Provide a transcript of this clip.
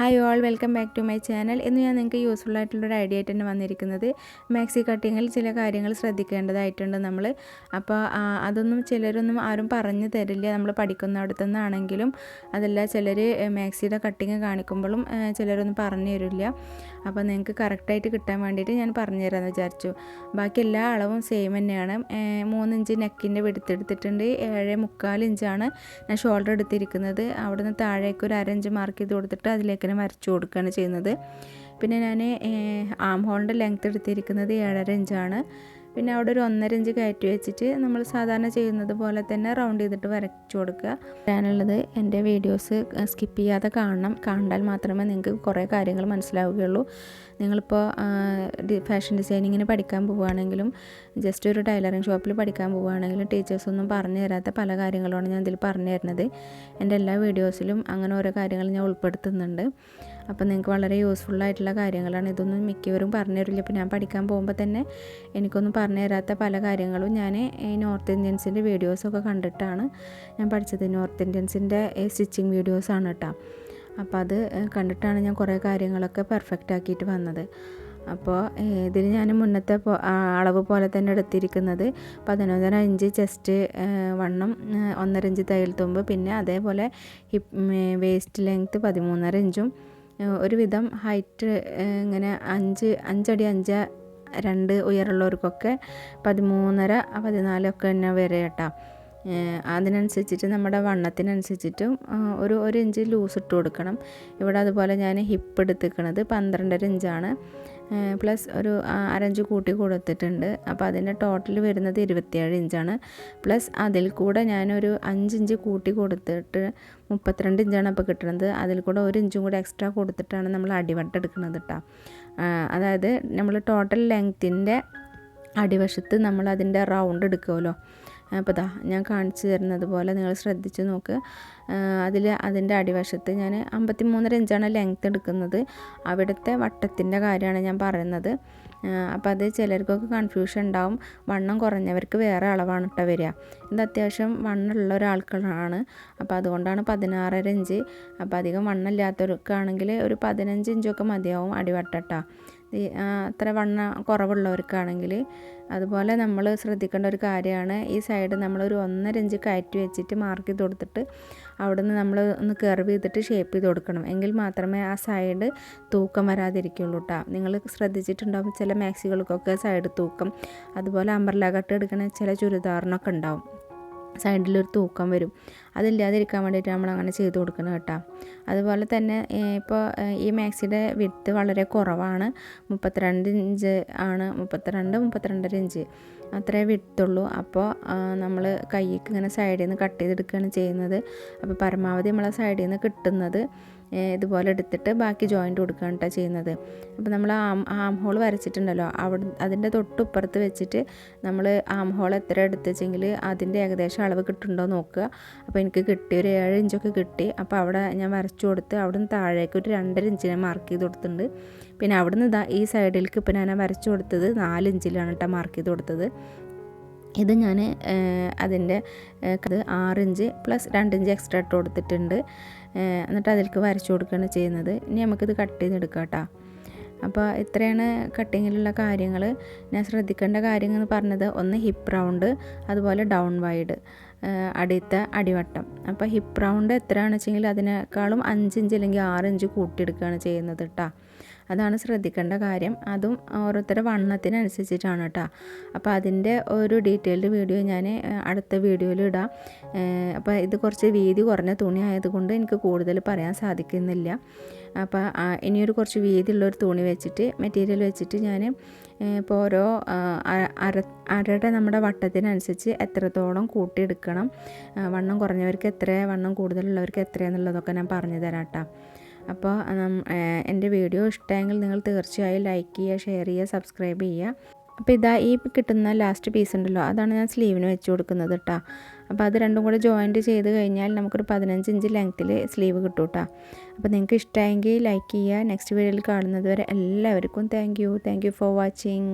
Hi all welcome back to my channel. ഇന്ന് ഞാൻ നിങ്ങൾക്ക് യൂസ്ഫുൾ ആയിട്ടുള്ളൊരു ഐഡിയ തന്നെ വന്നിരിക്കുന്നത്. മാക്സി കട്ടിങ്ങിൽ ചില കാര്യങ്ങൾ ശ്രദ്ധിക്കേണ്ടതായിട്ടുണ്ട് നമ്മൾ അപ്പോൾ അതൊന്നും ചിലരൊന്നും ആരും പറഞ്ഞു തരില്ല. നമ്മൾ പഠിക്കുന്ന അടുത്തു നിന്നാണെങ്കിലും അതല്ല ചിലർ മാക്സിയുടെ കട്ടിങ് കാണിക്കുമ്പോഴും ചിലരൊന്നും പറഞ്ഞു തരില്ല. അപ്പോൾ നിങ്ങൾക്ക് കറക്റ്റായിട്ട് കിട്ടാൻ വേണ്ടിയിട്ട് ഞാൻ പറഞ്ഞു തരാമെന്ന് വിചാരിച്ചു. ബാക്കി എല്ലാ അളവും സെയിം തന്നെയാണ്. മൂന്നിഞ്ച് നെക്കിന്റെ വെടുത്തെടുത്തിട്ടുണ്ട് ഏഴ് മുക്കാൽ ഇഞ്ചാണ് ഞാൻ ഷോൾഡർ എടുത്തിരിക്കുന്നത്. അവിടുന്ന് താഴേക്ക് ഒരു അരഞ്ച് മാർക്ക് ചെയ്ത് കൊടുത്തിട്ട് അതിലേക്ക് തന്നെ വരച്ചു കൊടുക്കുകയാണ് ചെയ്യുന്നത്. പിന്നെ ഞാൻ ആം ഹോളിന്റെ ലെങ്ത് എടുത്തിരിക്കുന്നത് ഏഴര ഇഞ്ചാണ് പിന്നെ അവിടെ ഒരു ഒന്നര ഇഞ്ച് കയറ്റി വെച്ചിട്ട് നമ്മൾ സാധാരണ ചെയ്യുന്നത് പോലെ തന്നെ റൗണ്ട് ചെയ്തിട്ട് വരച്ചു കൊടുക്കുക. പറയാനുള്ളത് എന്റെ വീഡിയോസ് സ്കിപ്പ് ചെയ്യാതെ കാണണം. കണ്ടാൽ മാത്രമേ നിങ്ങൾക്ക് കുറേ കാര്യങ്ങൾ മനസ്സിലാവുകയുള്ളൂ. നിങ്ങളിപ്പോൾ ഫാഷൻ ഡിസൈനിങ്ങിന് പഠിക്കാൻ പോവുകയാണെങ്കിലും ജസ്റ്റ് ഒരു ടൈലറിങ് ഷോപ്പിൽ പഠിക്കാൻ പോവുകയാണെങ്കിലും ടീച്ചേഴ്സൊന്നും പറഞ്ഞു തരാത്ത പല കാര്യങ്ങളുമാണ് ഞാൻ ഇതിൽ പറഞ്ഞു തരുന്നത്. എന്റെ എല്ലാ വീഡിയോസിലും അങ്ങനെ ഓരോ കാര്യങ്ങൾ ഞാൻ ഉൾപ്പെടുത്തുന്നുണ്ട്. അപ്പോൾ നിങ്ങൾക്ക് വളരെ യൂസ്ഫുൾ ആയിട്ടുള്ള കാര്യങ്ങളാണ്. ഇതൊന്നും മിക്കവരും പറഞ്ഞു തരില്ല ഇപ്പോൾ ഞാൻ പഠിക്കാൻ പോകുമ്പോൾ തന്നെ എനിക്കൊന്നും പറഞ്ഞു തരാത്ത പല കാര്യങ്ങളും ഞാൻ ഈ നോർത്ത് ഇന്ത്യൻസിന്റെ വീഡിയോസൊക്കെ കണ്ടിട്ടാണ് ഞാൻ പഠിച്ചത്. നോർത്ത് ഇന്ത്യൻസിന്റെ സ്റ്റിച്ചിങ് വീഡിയോസാണ് കേട്ടോ അപ്പോൾ അത് കണ്ടിട്ടാണ് ഞാൻ കുറേ കാര്യങ്ങളൊക്കെ പെർഫെക്റ്റ് ആക്കിയിട്ട് വന്നത്. അപ്പോൾ ഇതിന് ഞാൻ മുന്നത്തെ അളവ് പോലെ തന്നെ എടുത്തിരിക്കുന്നത് പതിനൊന്നര ഇഞ്ച് ചെസ്റ്റ് വണ്ണം ഒന്നര ഇഞ്ച് തയ്യൽ തുമ്പ് പിന്നെ അതേപോലെ ഹിപ്പ് വേസ്റ്റ് ലെങ്ത്ത് പതിമൂന്നര ഇഞ്ചും ഒരുവിധം ഹൈറ്റ് ഇങ്ങനെ അഞ്ച് അഞ്ചടി അഞ്ച് രണ്ട് ഉയരമുള്ളവർക്കൊക്കെ പതിമൂന്നര പതിനാലൊക്കെ തന്നെ വരെ കേട്ടോ. അതിനനുസരിച്ചിട്ട് നമ്മുടെ വണ്ണത്തിനനുസരിച്ചിട്ടും ഒരു ഒരു ഇഞ്ച് ലൂസ് ഇട്ട് കൊടുക്കണം. ഇവിടെ അതുപോലെ ഞാൻ ഹിപ്പ് എടുത്തിരിക്കണത് പന്ത്രണ്ടര ഇഞ്ചാണ്. പ്ലസ് ഒരു അരഞ്ച് കൂട്ടി കൊടുത്തിട്ടുണ്ട്. അപ്പോൾ അതിന്റെ ടോട്ടൽ വരുന്നത് ഇരുപത്തിയേഴ് ഇഞ്ചാണ്. പ്ലസ് അതിൽ കൂടെ ഞാനൊരു അഞ്ച് ഇഞ്ച് കൂട്ടി കൊടുത്തിട്ട് മുപ്പത്തിരണ്ട് ഇഞ്ചാണ് അപ്പോൾ കിട്ടുന്നത് അതിൽ കൂടെ ഒരു ഇഞ്ചും കൂടെ എക്സ്ട്രാ കൊടുത്തിട്ടാണ് നമ്മൾ അടിവട്ടം എടുക്കുന്നത് കേട്ടോ അതായത് നമ്മൾ ടോട്ടൽ ലെങ്ത്തിന്റെ അടിവശത്ത് നമ്മൾ അതിന്റെ റൗണ്ട് എടുക്കുമല്ലോ അപ്പോൾ ദാ ഞാൻ കാണിച്ചു തരുന്നത് പോലെ നിങ്ങൾ ശ്രദ്ധിച്ച് നോക്ക്. അതിൽ അതിന്റെ അടിവശത്ത് ഞാൻ അമ്പത്തി മൂന്നര ഇഞ്ചാണ് ലെങ്ത്ത് എടുക്കുന്നത്. അവിടുത്തെ വട്ടത്തിന്റെ കാര്യമാണ് ഞാൻ പറയുന്നത്. അപ്പോൾ അത് ചിലർക്കൊക്കെ കൺഫ്യൂഷൻ ഉണ്ടാവും. വണ്ണം കുറഞ്ഞവർക്ക് വേറെ അളവാണ് കേട്ടോ വരിക. ഇത് അത്യാവശ്യം വണ്ണമുള്ള ഒരാൾക്കാണ്. അപ്പോൾ അതുകൊണ്ടാണ് പതിനാറര ഇഞ്ച്. അപ്പോൾ അധികം വണ്ണമില്ലാത്തവർക്കാണെങ്കിൽ ഒരു പതിനഞ്ച് ഇഞ്ചൊക്കെ മതിയാവും അടിവട്ടട്ട അത്ര വണ്ണ കുറവുള്ളവർക്കാണെങ്കിൽ അതുപോലെ നമ്മൾ ശ്രദ്ധിക്കേണ്ട ഒരു കാര്യമാണ് ഈ സൈഡ് നമ്മളൊരു ഒന്നര ഇഞ്ച് കയറ്റി വെച്ചിട്ട് മാർക്ക് ചെയ്ത് കൊടുത്തിട്ട് അവിടെ നിന്ന് നമ്മൾ ഒന്ന് കർവ് ചെയ്തിട്ട് ഷേപ്പ് ചെയ്ത് കൊടുക്കണം. എങ്കിൽ മാത്രമേ ആ സൈഡ് തൂക്കം വരാതിരിക്കുള്ളൂ കേട്ടോ നിങ്ങൾ ശ്രദ്ധിച്ചിട്ടുണ്ടാവും ചില മാക്സികൾക്കൊക്കെ സൈഡ് തൂക്കം. അതുപോലെ അമ്പർലാ കട്ട് എടുക്കണ ചില ചുരിദാറിനൊക്കെ ഉണ്ടാവും. സൈഡിലൊരു തൂക്കം വരും. അതില്ലാതിരിക്കാൻ വേണ്ടിയിട്ട് നമ്മൾ അങ്ങനെ ചെയ്ത് കൊടുക്കണം കേട്ടോ. അതുപോലെ തന്നെ ഇപ്പോൾ ഈ മാക്സിയുടെ വിട്ത് വളരെ കുറവാണ്. മുപ്പത്തിരണ്ട് ഇഞ്ച് ആണ്. മുപ്പത്തിരണ്ട് മുപ്പത്തിരണ്ടര ഇഞ്ച് അത്രേ വിട്ടുള്ളൂ അപ്പോൾ നമ്മൾ കൈക്ക് ഇങ്ങനെ സൈഡിൽ നിന്ന് കട്ട് ചെയ്തെടുക്കുകയാണ് ചെയ്യുന്നത്. അപ്പോൾ പരമാവധി നമ്മളെ സൈഡിൽ നിന്ന് കിട്ടുന്നത് ഇതുപോലെ എടുത്തിട്ട് ബാക്കി ജോയിന്റ് കൊടുക്കുകയാണ് കേട്ടോ ചെയ്യുന്നത്. അപ്പോൾ നമ്മൾ ആം ആം ഹോൾ വരച്ചിട്ടുണ്ടല്ലോ അവിടെ അതിന്റെ തൊട്ടുപ്പുറത്ത് വെച്ചിട്ട് നമ്മൾ ആം ഹോൾ എത്ര എടുത്തുവെച്ചെങ്കിൽ അതിന്റെ ഏകദേശം അളവ് കിട്ടുന്നുണ്ടോ നോക്കുക. അപ്പോൾ എനിക്ക് കിട്ടി ഒരു ഏഴ് ഇഞ്ചൊക്കെ കിട്ടി. അപ്പോൾ അവിടെ ഞാൻ വരച്ചു കൊടുത്ത് അവിടെ നിന്ന് താഴേക്ക് ഒരു രണ്ടര ഇഞ്ചിനെ മാർക്ക് ചെയ്ത് കൊടുത്തിട്ടുണ്ട്. പിന്നെ അവിടുന്ന് ഇതാ ഈ സൈഡിലേക്ക് ഇപ്പോൾ ഞാൻ വരച്ചു കൊടുത്തത് നാല് ഇഞ്ചിലാണ് കേട്ടോ മാർക്ക് ചെയ്ത് കൊടുത്തത്. ഇത് ഞാൻ അതിന്റെ അത് ആറിഞ്ച് പ്ലസ് രണ്ടിഞ്ച് എക്സ്ട്രാ ഇട്ട് കൊടുത്തിട്ടുണ്ട്. എന്നിട്ട് അതിലേക്ക് വരച്ചു കൊടുക്കുകയാണ് ചെയ്യുന്നത്. ഇനി നമുക്കിത് കട്ട് ചെയ്തെടുക്കാം കേട്ടോ. അപ്പോൾ ഇത്രയാണ് കട്ടിങ്ങിലുള്ള കാര്യങ്ങൾ. ഞാൻ ശ്രദ്ധിക്കേണ്ട കാര്യങ്ങൾ എന്ന് പറഞ്ഞത് ഒന്ന് ഹിപ്പ് റൗണ്ട് അതുപോലെ ഡൗൺ വൈഡ് അടിയത്തെ അടിവട്ടം. അപ്പോൾ ഹിപ്പ് റൗണ്ട് എത്രയാണെന്ന് വെച്ചെങ്കിൽ അതിനേക്കാളും അഞ്ച് ഇഞ്ച് അല്ലെങ്കിൽ ആറ് ഇഞ്ച് കൂട്ടിയെടുക്കുകയാണ് ചെയ്യുന്നത് കേട്ടോ. അതാണ് ശ്രദ്ധിക്കേണ്ട കാര്യം. അതും ഓരോരുത്തരുടെ വണ്ണത്തിനനുസരിച്ചിട്ടാണ് കേട്ടോ. അപ്പോൾ അതിന്റെ ഒരു ഡീറ്റെയിൽഡ് വീഡിയോ ഞാൻ അടുത്ത വീഡിയോയിൽ ഇടാം. അപ്പോൾ ഇത് കുറച്ച് വീതി കുറഞ്ഞ തുണി ആയതുകൊണ്ട് എനിക്ക് കൂടുതൽ പറയാൻ സാധിക്കുന്നില്ല. അപ്പോൾ ഇനിയൊരു കുറച്ച് വീതിയുള്ളൊരു തുണി വെച്ചിട്ട് മെറ്റീരിയൽ വെച്ചിട്ട് ഞാൻ ഇപ്പോൾ ഓരോ അര- അര അരയുടെ നമ്മുടെ വട്ടത്തിനനുസരിച്ച് എത്രത്തോളം കൂട്ടിയെടുക്കണം വണ്ണം കുറഞ്ഞവർക്ക് എത്ര വണ്ണം കൂടുതലുള്ളവർക്ക് എത്രയെന്നുള്ളതൊക്കെ ഞാൻ പറഞ്ഞു തരാം കേട്ടോ. അപ്പോൾ എന്റെ വീഡിയോ ഇഷ്ടമെങ്കിൽ നിങ്ങൾ തീർച്ചയായും ലൈക്ക് ചെയ്യുക ഷെയർ ചെയ്യുക സബ്സ്ക്രൈബ് ചെയ്യുക. അപ്പോൾ ഇതാ ഈ കിട്ടുന്ന ലാസ്റ്റ് പീസ് ഉണ്ടല്ലോ അതാണ് ഞാൻ സ്ലീവിന് വെച്ച് കൊടുക്കുന്നത് കേട്ടോ അപ്പോൾ അത് രണ്ടും കൂടെ ജോയിന്റ് ചെയ്ത് കഴിഞ്ഞാൽ നമുക്കൊരു പതിനഞ്ച് ഇഞ്ച് ലെങ്ത്തിൽ സ്ലീവ് കിട്ടും കേട്ടോ അപ്പോൾ നിങ്ങൾക്ക് ഇഷ്ടമെങ്കിൽ ലൈക്ക് ചെയ്യുക. നെക്സ്റ്റ് വീഡിയോയിൽ കാണുന്നത് വരെ എല്ലാവർക്കും thank you thank you for watching